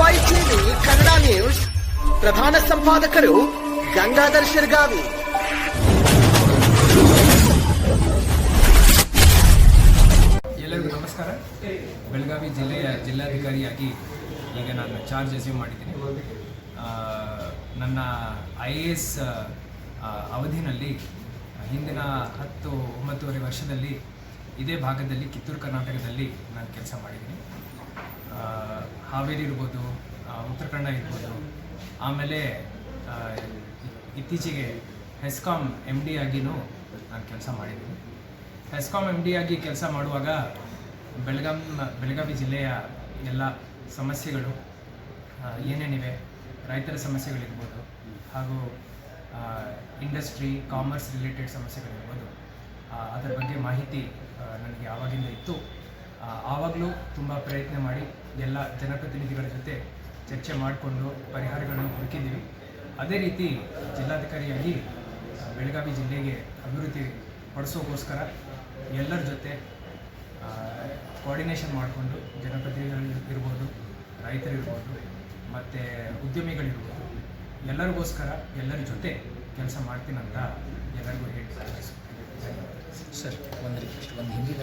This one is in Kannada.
ವೈ ಟಿವಿ ಕನ್ನಡ ನ್ಯೂಸ್ ಪ್ರಧಾನ ಸಂಪಾದಕರು ಗಂಗಾಧರ್ ಶಿರ್ಗಾವಿ. ಎಲ್ಲರಿಗೂ ನಮಸ್ಕಾರ. ಬೆಳಗಾವಿ ಜಿಲ್ಲೆಯ ಜಿಲ್ಲಾಧಿಕಾರಿಯಾಗಿ ಈಗ ನಾನು ಚಾರ್ಜ್ ರಿಸೀವ್ ಮಾಡಿದ್ದೀನಿ. ನನ್ನ ಐ ಎ ಎಸ್ ಅವಧಿನಲ್ಲಿ ಹಿಂದಿನ ಹತ್ತು, ಒಂಬತ್ತುವರೆ ವರ್ಷದಲ್ಲಿ ಇದೇ ಭಾಗದಲ್ಲಿ ಕಿತ್ತೂರು ಕರ್ನಾಟಕದಲ್ಲಿ ನಾನು ಕೆಲಸ ಮಾಡಿದ್ದೀನಿ. ಹಾವೇರಿ ಇರ್ಬೋದು ಉತ್ತರ ಕನ್ನಡ ಇರ್ಬೋದು. ಆಮೇಲೆ ಇತ್ತೀಚೆಗೆ ಹೆಸ್ಕಾಮ್ ಎಂ ಡಿ ಆಗಿನೂ ನಾನು ಕೆಲಸ ಮಾಡಿದ್ದೀನಿ. ಹೆಸ್ಕಾಮ್ ಎಂ ಡಿ ಆಗಿ ಕೆಲಸ ಮಾಡುವಾಗ ಬೆಳಗಾಂ, ಬೆಳಗಾವಿ ಜಿಲ್ಲೆಯ ಎಲ್ಲ ಸಮಸ್ಯೆಗಳು ಏನೇನಿವೆ, ರೈತರ ಸಮಸ್ಯೆಗಳಿರ್ಬೋದು, ಹಾಗೂ ಇಂಡಸ್ಟ್ರಿ ಕಾಮರ್ಸ್ ರಿಲೇಟೆಡ್ ಸಮಸ್ಯೆಗಳಿರ್ಬೋದು ಅದರ ಬಗ್ಗೆ ಮಾಹಿತಿ ನನಗೆ ಆವಾಗಿಂದ ಇತ್ತು ಆವಾಗಲೂ ತುಂಬ ಪ್ರಯತ್ನ ಮಾಡಿ ಎಲ್ಲ ಜನಪ್ರತಿನಿಧಿಗಳ ಜೊತೆ ಚರ್ಚೆ ಮಾಡಿಕೊಂಡು ಪರಿಹಾರಗಳನ್ನು ಹುಡುಕಿದ್ದೀವಿ. ಅದೇ ರೀತಿ ಜಿಲ್ಲಾಧಿಕಾರಿಯಾಗಿ ಬೆಳಗಾವಿ ಜಿಲ್ಲೆಗೆ ಅಭಿವೃದ್ಧಿ ಪಡಿಸೋಕ್ಕೋಸ್ಕರ ಎಲ್ಲರ ಜೊತೆ ಕೋಆರ್ಡಿನೇಷನ್ ಮಾಡಿಕೊಂಡು ಜನಪ್ರತಿನಿಧಿಗಳು ಇರ್ಬೋದು ರೈತರಿರ್ಬೋದು ಮತ್ತು ಉದ್ಯಮಿಗಳಿರ್ಬೋದು ಎಲ್ಲರಿಗೋಸ್ಕರ ಎಲ್ಲರ ಜೊತೆ ಕೆಲಸ ಮಾಡ್ತೀನಂತ ಎಲ್ಲರಿಗೂ ಹೇಳಿ ಸರ್, ಒಂದು ರಿಕ್ವೆಸ್ಟ್ ಒಂದು ಹಿಂದಿ